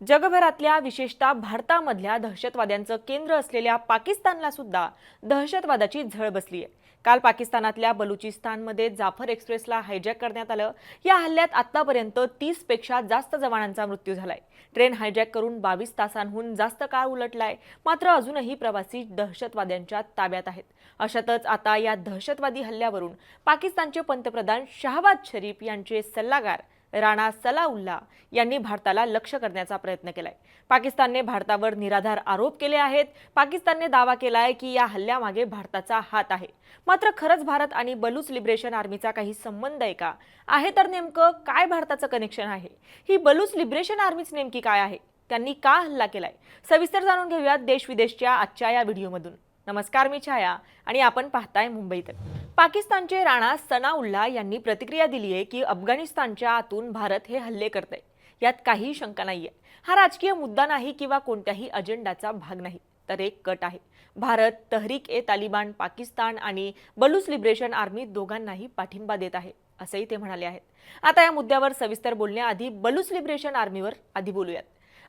जगभरातल्या विशेषतः भारतामधल्या दहशतवाद्यांचं केंद्र असलेल्या पाकिस्तानला सुद्धा दहशतवादाची झळ बसली आहे काल पाकिस्तानातल्या बलुचिस्तानमध्ये जाफर एक्सप्रेसला हायजॅक करण्यात आलं. या हल्ल्यात आतापर्यंत तीसपेक्षा जास्त जवानांचा मृत्यू झालाय. ट्रेन हायजॅक करून बावीस तासांहून जास्त काळ उलटलाय. मात्र अजूनही प्रवासी दहशतवाद्यांच्या ताब्यात आहेत. अशातच आता या दहशतवादी हल्ल्यावरून पाकिस्तानचे पंतप्रधान शहबाज शरीफ यांचे सल्लागार राणा सलाउल्ला यांनी भारताला लक्ष करण्याचा प्रयत्न केलाय. पाकिस्तानने भारतावर निराधार आरोप केले आहेत. पाकिस्तानने दावा केला आहे की या हल्ल्यामागे भारताचा हात आहे. मात्र खरंच भारत आणि बलूच लिबरेशन आर्मीचा काही संबंध आहे का? आहे तर नेमकं काय भारताचं कनेक्शन आहे? ही बलूच लिबरेशन आर्मीच नेमकी काय आहे? त्यांनी का हल्ला केलाय? सविस्तर जाणून घेऊयात देश विदेशच्या आजच्या या व्हिडिओमधून. नमस्कार मी छाया आणि आपण पाहताय मुंबईत पाकिस्तानचे राणा सनाउल्ला यांनी प्रतिक्रिया दिली आहे की अफगाणिस्तानच्या आतून भारत हे हल्ले करत आहे यात काही शंका नाहीये. हा राजकीय मुद्दा नाही किंवा कोणत्याही अजेंडाचा भाग नाही तर एक कट आहे. भारत तहरीक ए तालिबान पाकिस्तान आणि बलूच लिबरेशन आर्मी दोघांनाही पाठिंबा देत आहे असंही ते म्हणाले आहेत. आता या मुद्द्यावर सविस्तर बोलण्याआधी बलूच लिबरेशन आर्मीवर आधी बोलूयात.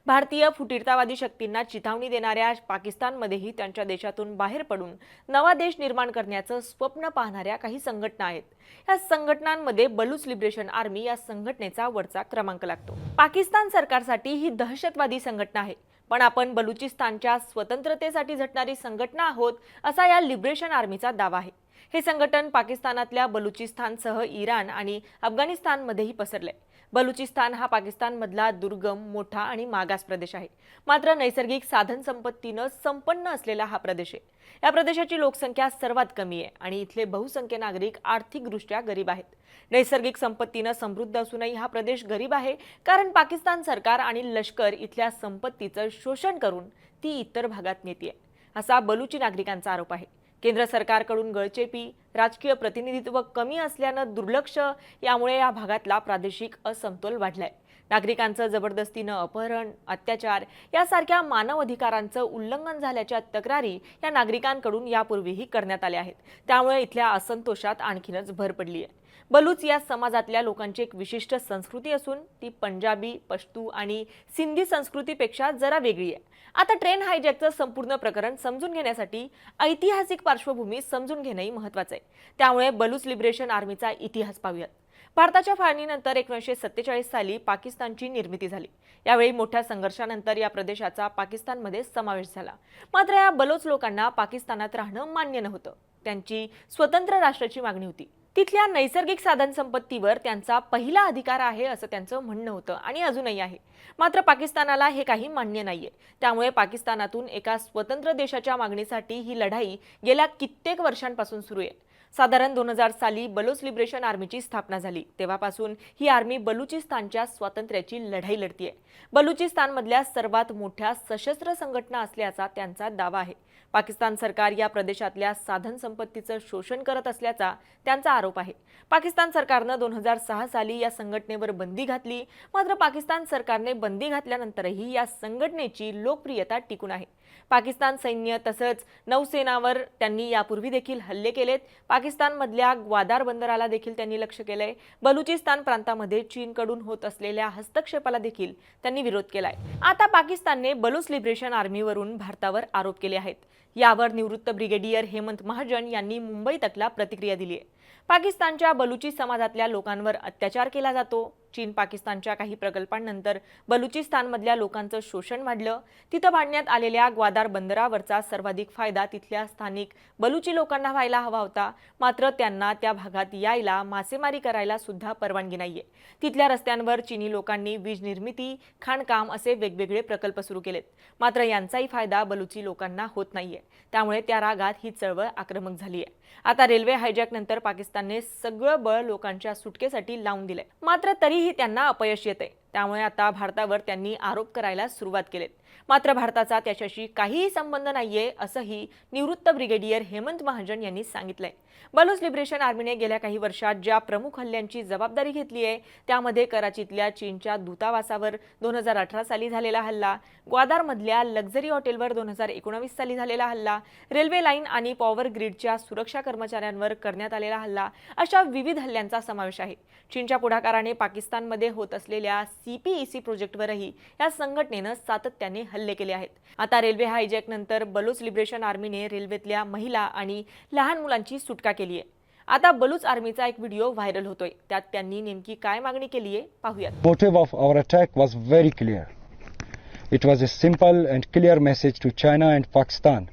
भारतीय फुटीरतावादी शक्तींना चिथावणी देणाऱ्या पाकिस्तानमध्येही त्यांच्या देशातून बाहेर पडून नवा देश निर्माण करण्याचं स्वप्न पाहणाऱ्या काही संघटना आहेत. या संघटनांमध्ये बलूच लिबरेशन आर्मी या संघटनेचा वरचा क्रमांक लागतो. पाकिस्तान सरकारसाठी ही दहशतवादी संघटना आहे. पण आपण बलुचिस्तानच्या स्वतंत्रतेसाठी झटणारी संघटना आहोत असा या लिबरेशन आर्मीचा दावा आहे. हे संघटन पाकिस्तानातल्या बलुचिस्तानसह इराण आणि अफगाणिस्तानमध्येही पसरले बलुचिस्तान हा पाकिस्तानमधला दुर्गम मोठा आणि मागास प्रदेश आहे. मात्र नैसर्गिक साधन संपत्तीनं संपन्न असलेला हा प्रदेश आहे. या प्रदेशाची लोकसंख्या सर्वात कमी आहे आणि इथले बहुसंख्य नागरिक आर्थिकदृष्ट्या गरीब आहेत. नैसर्गिक संपत्तीनं समृद्ध असूनही हा प्रदेश गरीब आहे कारण पाकिस्तान सरकार आणि लष्कर इथल्या संपत्तीचं शोषण करून ती इतर भागात नेतीये असा बलुची नागरिकांचा आरोप आहे. केंद्र सरकारकडून गळचेपी राजकीय प्रतिनिधित्व कमी असल्यानं दुर्लक्ष यामुळे या भागातला प्रादेशिक असमतोल वाढलाय. नागरिकांचं जबरदस्तीनं अपहरण अत्याचार यासारख्या मानव अधिकारांचं उल्लंघन झाल्याच्या तक्रारी या नागरिकांकडून यापूर्वीही करण्यात आल्या आहेत. त्यामुळे इथल्या असंतोषात आणखीनच भर पडली आहे बलूच या समाजातल्या लोकांची एक विशिष्ट संस्कृती असून ती पंजाबी पश्तू आणि सिंधी संस्कृतीपेक्षा जरा वेगळी आहे. आता ट्रेन हायजॅकचं संपूर्ण प्रकरण समजून घेण्यासाठी ऐतिहासिक पार्श्वभूमी समजून घेणंही महत्वाचं आहे. त्यामुळे बलूच लिबरेशन आर्मीचा इतिहास पाहूयात. भारताच्या फाळणीनंतर एकोणीसशे सत्तेचाळीस साली पाकिस्तानची निर्मिती झाली. यावेळी मोठ्या संघर्षानंतर या प्रदेशाचा पाकिस्तानमध्ये समावेश झाला. मात्र या बलोच लोकांना पाकिस्तानात राहणं मान्य नव्हतं. त्यांची स्वतंत्र राष्ट्राची मागणी होती. तिथल्या नैसर्गिक साधनसंपत्तीवर त्यांचा पहिला अधिकार आहे असं त्यांचं म्हणणं होतं आणि अजूनही आहे. मात्र पाकिस्तानाला हे काही मान्य नाहीये. त्यामुळे पाकिस्तानातून एका स्वतंत्र देशाच्या मागणीसाठी ही लढाई गेल्या कित्येक वर्षांपासून सुरू आहे. साधारण दोन हजार साली बलोच लिबरेशन आर्मीची स्थापना झाली. तेव्हापासून ही आर्मी बलुचिस्तानच्या स्वातंत्र्याची लढाई लढतीये. बलुचिस्तानमधल्या सर्वात मोठ्या सशस्त्र संघटना असल्याचा त्यांचा दावा आहे. पाकिस्तान सरकार या प्रदेशातल्या साधन संपत्तीचं शोषण करत असल्याचा त्यांचा आरोप आहे. पाकिस्तान सरकारनं दोन हजार सहा साली या संघटनेवर बंदी घातली. मात्र पाकिस्तान सरकारने बंदी घातल्यानंतरही या संघटनेची लोकप्रियता टिकून आहे. पाकिस्तान सैन्य तसंच नौसेनावर त्यांनी यापूर्वी देखील हल्ले केलेत. पाकिस्तानमधल्या ग्वादार बंदराला देखील त्यांनी लक्ष केलंय. बलुचिस्तान प्रांतामध्ये चीनकडून होत असलेल्या हस्तक्षेपाला देखील त्यांनी विरोध केलाय. आता पाकिस्तानने बलुच लिबरेशन आर्मीवरून भारतावर आरोप केले आहेत. यावर निवृत्त ब्रिगेडियर हेमंत महाजन यांनी मुंबई तकला प्रतिक्रिया दिली आहे. पाकिस्तानच्या बलुची समाजातल्या लोकांवर अत्याचार केला जातो. चीन पाकिस्तानच्या काही प्रकल्पांनंतर बलुचिस्तानमधल्या लोकांचं शोषण वाढलं. तिथं बांधण्यात आलेल्या ग्वादार बंदरावरचा सर्वाधिक फायदा तिथल्या स्थानिक बलुची लोकांना व्हायला हवा होता. मात्र त्यांना त्या भागात यायला मासेमारी करायला सुद्धा परवानगी नाहीये. तिथल्या रस्त्यांवर चीनी लोकांनी वीज निर्मिती खाणकाम असे वेगवेगळे प्रकल्प सुरू केलेत. मात्र यांचाही फायदा बलुची लोकांना होत नाहीये. त्यामुळे त्या रागात ही चळवळ आक्रमक झाली आहे आता रेल्वे हायजॅक नंतर पाकिस्तानने सगळं बळ लोकांच्या सुटकेसाठी लावून दिलंय. मात्र तरीही त्यांना अपयश येते त्यामुळे आता भारतावर त्यांनी आरोप करायला सुरुवात केलेत. मात्र भारताचा त्याच्याशी काहीही संबंध नाहीये असंही निवृत्त ब्रिगेडियर हेमंत महाजन यांनी सांगितलंय. बलोच लिबरेशन आर्मीने गेल्या काही वर्षात ज्या प्रमुख हल्ल्यांची जबाबदारी घेतली आहे त्यामध्ये कराचीतल्या चीनच्या दूतावासावर दोन हजार अठरा साली झालेला हल्ला ग्वादारमधल्या लक्झरी हॉटेलवर दोन हजार एकोणावीस साली झालेला हल्ला रेल्वे लाईन आणि पॉवर ग्रीडच्या सुरक्षा कर्मचाऱ्यांवर करण्यात आलेला हल्ला अशा विविध हल्ल्यांचा समावेश आहे. चीनच्या पुढाकाराने पाकिस्तानमध्ये होत असलेल्या सीपीईसी प्रोजेक्टवरही या संघटनेनं सातत्याने हल्ले केले आहेत. आता रेल्वे हायजॅक नंतर बलूच लिबरेशन आर्मीने रेल्वेतल्या महिला आणि लहान मुलांची सुटका केली आहे. आता बलूच आर्मीचा एक व्हिडिओ व्हायरल होतोय. त्यात त्यांनी नेमकी काय मागणी केली आहे पाहूया motive of our attack was very clear it was a simple and clear message to China and Pakistan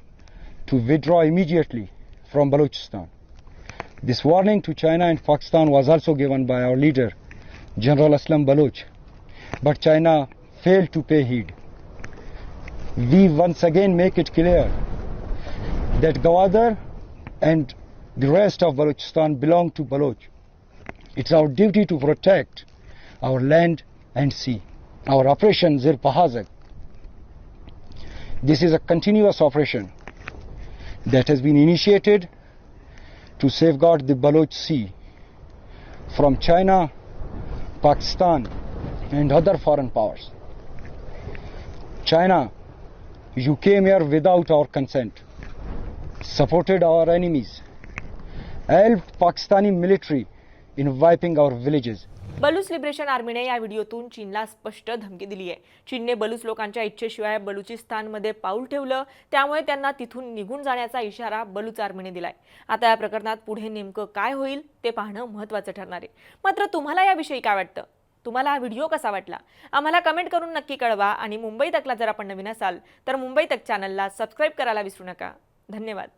to withdraw immediately from Balochistan this warning to China and Pakistan was also given by our leader general Aslam Baloch but China failed to pay heed. We once again make it clear that Gawadar and the rest of Balochistan belong to Baloch. It's our duty to protect our land and sea. Our operation Zir Pahazak. This is a continuous operation that has been initiated to safeguard the Baloch Sea from China, Pakistan, and other foreign powers. China, you came here without our consent, supported our enemies, helped Pakistani military in wiping our villages. Baloch liberation आर्मीने या व्हिडिओतून चीनला स्पष्ट धमकी दिली आहे चीनने बलूच लोकांच्या इच्छेशिवाय बलुचिस्तानमध्ये पाऊल ठेवलं त्यामुळे त्यांना तिथून निघून जाण्याचा इशारा बलूच आर्मीने दिलाय आता या प्रकरणात पुढे नेमकं काय होईल ते पाहणं महत्त्वाचं ठरणार आहे मात्र तुम्हाला याविषयी काय वाटतं तुम्हाला हा व्हिडिओ कसा वाटला? आम्हाला कमेंट करून नक्की कळवा आणि मुंबई तकला जर आपण नवीन असाल तर मुंबई तक चॅनलला सबस्क्राईब करायला विसरू नका. धन्यवाद.